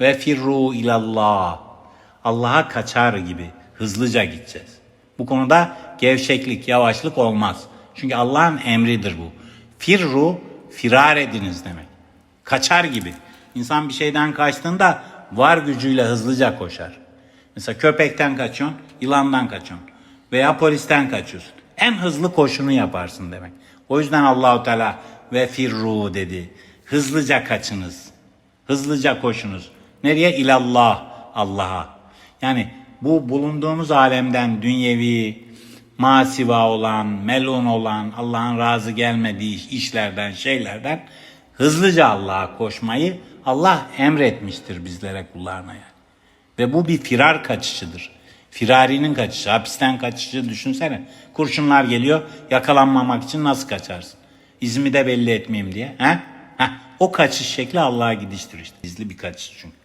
Ve firru ilallah. Allah'a kaçar gibi hızlıca gideceğiz. Bu konuda gevşeklik, yavaşlık olmaz. Çünkü Allah'ın emridir bu. Firru, firar ediniz demek. Kaçar gibi. İnsan bir şeyden kaçtığında var gücüyle hızlıca koşar. Mesela köpekten kaçıyorsun, yılandan kaçıyorsun. Veya polisten kaçıyorsun. En hızlı koşunu yaparsın demek. O yüzden Allahu Teala ve firru dedi. Hızlıca kaçınız. Hızlıca koşunuz. Nereye? İlallah. Allah'a. Yani bu bulunduğumuz alemden dünyevi, masiva olan, melun olan, Allah'ın razı gelmediği iş- işlerden, şeylerden hızlıca Allah'a koşmayı Allah emretmiştir bizlere kullarına yani. Ve bu bir firar kaçışıdır. Firarinin kaçışı, hapisten kaçışı düşünsene. Kurşunlar geliyor, yakalanmamak için nasıl kaçarsın? İzmi de belli etmeyeyim diye. He? Heh, o kaçış şekli Allah'a gidiştir işte. Gizli bir kaçış çünkü.